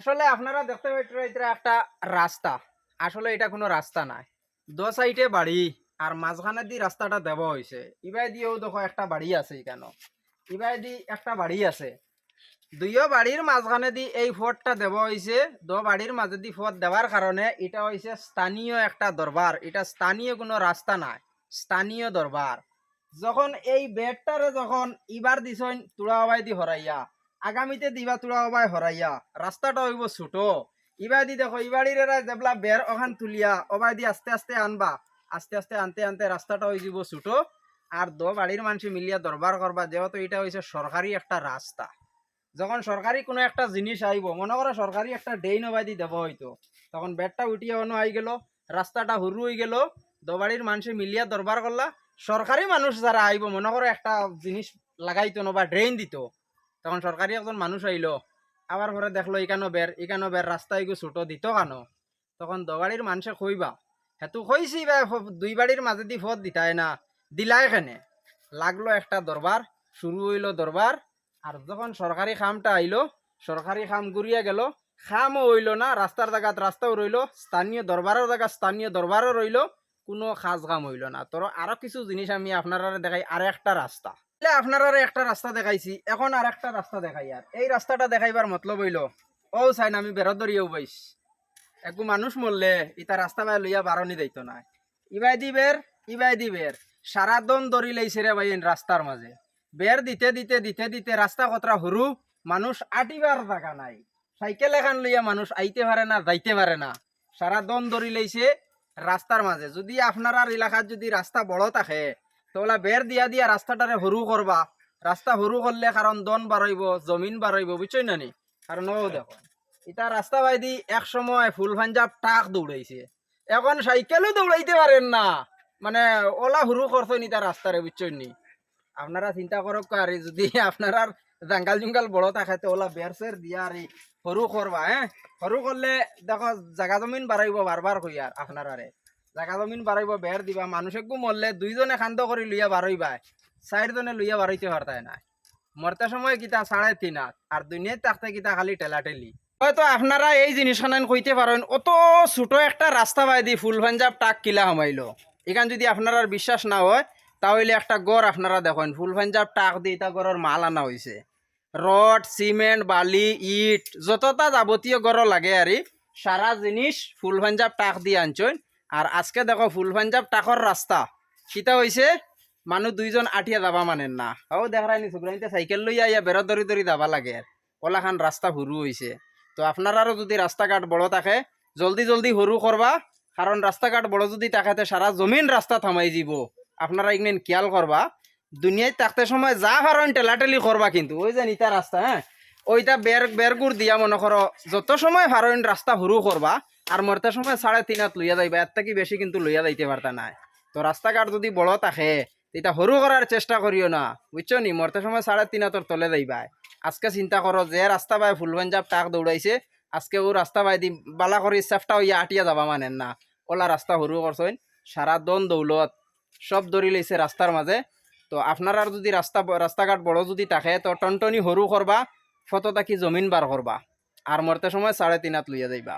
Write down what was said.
আসলে আপনারা দেখতে পাচ্ছেন এটা একটা রাস্তা। আসলে এটা কোনো রাস্তা নাই দু সাইডে বাড়ি আর মাঝখানে দি রাস্তাটা দেওয়া হয়েছে। ইবাই দিয়েও দেখো একটা বাড়ি আছে কেন ইবাই দি একটা বাড়ি আছে। দুইও বাড়ির মাঝখানে দি এই ফোর্টটা দেওয়া হয়েছে। দো বাড়ির মাঝে দি ফোর্ট দেওয়ার কারণে এটা হয়েছে স্থানীয় একটা দরবার। এটা স্থানীয় কোনো রাস্তা নাই স্থানীয় দরবার। যখন এই বেডটারে যখন ইবার দিছইন তুড়াবাই দি হরাইয়া আগামীতে দিবা তুড়াবাই হরাইয়া রাস্তাটা হইব ছোট। ইবা দি দেখো ইবাড়ির যেবলা বের ওখান তুলিয়া। অবাই দি আস্তে আস্তে আনবা। আস্তে আস্তে আনতে আনতে রাস্তাটা হয়ে যাব ছোট। আর দো বাড়ির মানুষ মিলিয়া দরবার করবা যেহেতু এটা হয়েছে সরকারি একটা রাস্তা যখন সরকারি কোনো একটা জিনিস আইব মনে করো সরকারি একটা ডেইন অবাদি দেব হয়তো। তখন বেডটা উঠিয়ে অন্য আই গেল রাস্তাটা হুরু হয়ে গেল। দোবাড়ির মানুষে মিলিয়া দরবার করলা সরকারি মানুষ যারা আইব মনে করো একটা জিনিস লাগাইতো না বা ড্রেন দিত। তখন সরকারি একজন মানুষ আইলো, আবার পরে দেখল ইকানো বের ইকানো বের রাস্তা এগু ছোট দিত কানো? তখন দোবাড়ির মানুষে কইবা হেতু ফ- দুই বাড়ির মাঝে দি ফত দিতায় না, দিলাই কেনে? লাগল একটা দরবার, শুরু হইল দরবার, আর যখন সরকারি খামটা আইলো, সরকারি খাম ঘুরিয়া গেল, খামও হইল না, রাস্তার জায়গাত রাস্তাও রইল, স্থানীয় দরবারের জায়গা স্থানীয় দরবারও রইল, কোনো খাস কাম হইল না। তোর আরও কিছু জিনিস আমি আপনারা দেখাই আর একটা রাস্তা। আপনারা একটা রাস্তা দেখাইছি। এখন আর একটা রাস্তা দেখাই আর। এই রাস্তাটা দেখাইবার মতলব হইল, ও চাইন আমি বেরদরিয়াও বাইস একু মানুষ মরলে ইটা রাস্তা বাই লইয়া বারণি দিত না। ইবাই দি বের, ইবাই দি বের। সারা দন দরি লাইছে রে ভাই রাস্তার মাঝে। বের দিতে দিতে দিতে দিতে রাস্তা কতরা সরু মানুষ আটিবার জায়গা নাই। সাইকেল এখান লইয়া মানুষ আইতে পারে না, যাইতে পারে না। সারা দন দরি লাইছে রাস্তার মাঝে। যদি আপনার এলাকার যদি রাস্তা বড় থাকে তাহলে বের দিয়া দিয়া রাস্তাটারে সরু করবা রাস্তা সরু করলে কারণ দন বাড়াইব জমিন বাড়াইব বুঝছই না নি কারণ ও দেখো এটা রাস্তা বাইদি এক সময় ফুল পাঞ্জাব টাক দৌড়াইছে এখন সাইকেলও দৌড়াইতে পারেন না। মানে ওলা সরু করছেন ইটা রাস্তারে বুঝছই নি আপনারা চিন্তা করক আর যদি আপনারা জাঙ্গাল জুঙ্গাল বড় থাকে তো ওলা বের সের দিয়া আর সরু করবা হ্যাঁ সরু করলে দেখো জাগা জমিন বাড়াইব বারবার কই আর আপনারারে জাগা জমিন বাড়াইব বের দিবা। মানুষকো মরলে দুইজনে খান্দ করে লইয়া বাড়াইবা চারজনে লইয়া বাড়াইতে পারতাই না মরতে সময় কিতা সাড়ে তিন হাত আর দুনিয়ায় থাকতে কিতা খালি টেলা টেলি হয়তো আপনারা এই জিনিসখান কইতে পারেন, অত ছোট একটা রাস্তা বাইদি ফুল পাঞ্জাব টাক কিলা হামাইলো এখান যদি আপনার বিশ্বাস না হয়, তাহলে একটা গড় আপনারা দেখেন। ফুল পাঞ্জাব টাক দিয়ে এটা গড়ের মাল আনা হয়েছে রড, সিমেন্ট, বালি, ইট, যতটা যাবতীয় গড় লাগে আর সারা জিনিস ফুল পাঞ্জাব টাক দিয়ে আনছেন আর আজকে দেখো ফুল পাঞ্জাব টাকর রাস্তা কিতা হয়েছে মানুষ দুইজন আঠিয়া যাবা মানেন না। ও দেখাই নি সুগ্রাইতে সাইকেল লইয়া ইয়া বেরো দরি দরি যাবা লাগে। আর ওলাখান রাস্তা সরু হয়েছে তো আপনারারও যদি রাস্তাঘাট বড় থাকে, জলদি জলদি সরু করবা কারণ রাস্তাঘাট বড় যদি থাকে সারা জমিন রাস্তা থামাই যাব আপনারা ইগনেন খেয়াল করবা দুনিয়ায় থাকতে সময় যা পারেন টেলাটেলি করবা কিন্তু। ওই যে নিতা রাস্তা হ্যাঁ ওইটা বের বেরগুড় দিয়া মনে করো যত সময় পারেন রাস্তা সরু করবা আর মরতে সময় সাড়ে তিন হাত লইয়া যাইবা, এর থেকে বেশি কিন্তু লইয়া যাইতে পারতা নাই। তো রাস্তাঘাট যদি বড় থাকে এটা সরু করার চেষ্টা করিও না, বুঝছ নি? মরতে সময় সাড়ে তিন হাতর তলে যাইবা আজকে চিন্তা করো যে রাস্তা বাই ফুল পাঞ্জাব টাক দৌড়াইছে আজকে ও রাস্তা বাই দি বালা করে চেষ্টা হইয়া আটিয়া যাবা মানেন না। ওলা রাস্তা সরু করছেন সারা দন দৌলত সব দৌড়ি লইছে রাস্তার মাঝে তো আপনার আর যদি রাস্তা রাস্তাঘাট বড় যদি থাকে, তো টনটনি সরু করবা ফটো তাকি জমিন বার করবা আর মরতে সময় সাড়ে তিন হাত লইয়া যাইবা।